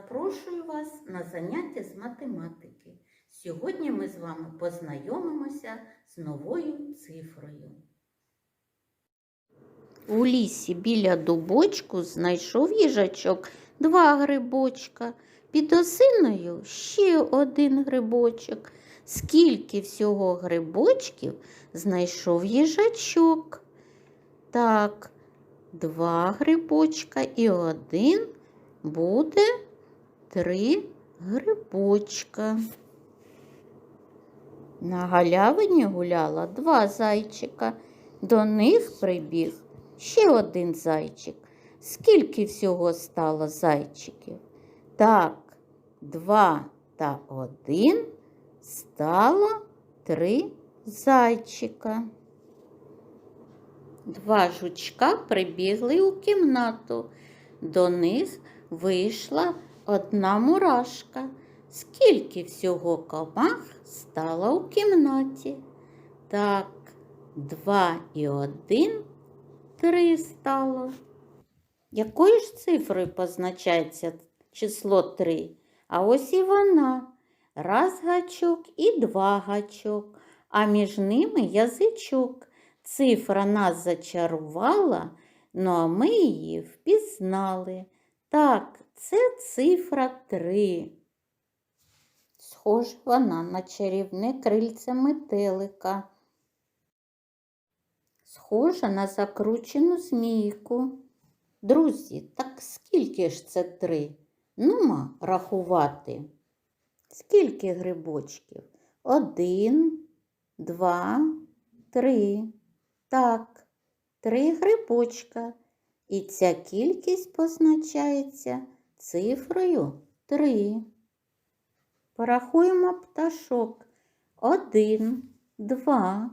Запрошую вас на заняття з математики. Сьогодні ми з вами познайомимося з новою цифрою. У лісі біля дубочку знайшов їжачок два грибочка. Під осиною ще один грибочок. Скільки всього грибочків знайшов їжачок? Так, два грибочка і один буде три грибочка. На галявині гуляла два зайчика. До них прибіг ще один зайчик. Скільки всього стало зайчиків? Так, два та один стало три зайчика. Два жучка прибігли у кімнату. До них вийшла одна мурашка. Скільки всього комах стало у кімнаті? Так, два і один три стало. Якою ж цифрою позначається число три? А ось і вона. Раз гачок і два гачок, а між ними язичок. Цифра нас зачарувала, ну а ми її впізнали. Так, це цифра три. Схожа вона на чарівне крильце метелика. Схожа на закручену змійку. Друзі, так скільки ж це три? Нума рахувати. Скільки грибочків? Один, два, три. Так, три грибочка. І ця кількість позначається цифрою три. Порахуємо пташок. Один, два,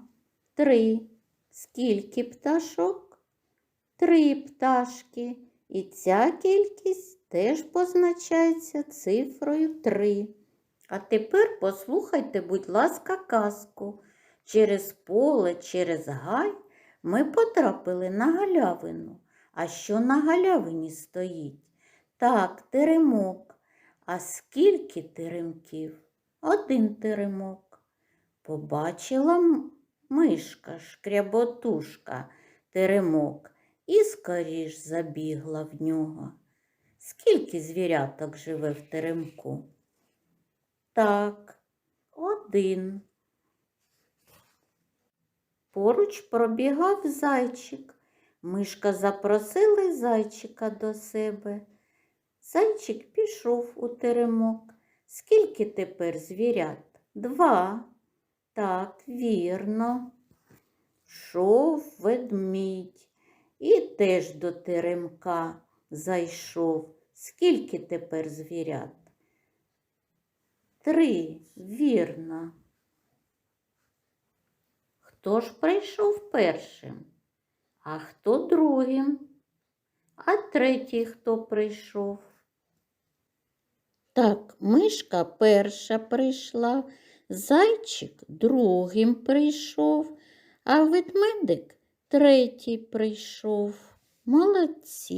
три. Скільки пташок? Три пташки. І ця кількість теж позначається цифрою три. А тепер послухайте, будь ласка, казку. Через поле, через гай ми потрапили на галявину. А що на галявині стоїть? Так, теремок. А скільки теремків? Один теремок. Побачила мишка, шкряботушка, теремок і скоріш забігла в нього. Скільки звіряток живе в теремку? Так, один. Поруч пробігав зайчик. Мишка запросила зайчика до себе. Зайчик пішов у теремок. Скільки тепер звірят? Два. Так, вірно. Шов ведмідь і теж до теремка зайшов. Скільки тепер звірят? Три, вірно. Хто ж прийшов першим? А хто другим? А третій хто прийшов? Так, мишка перша прийшла, зайчик другим прийшов, а ведмедик третій прийшов. Молодці.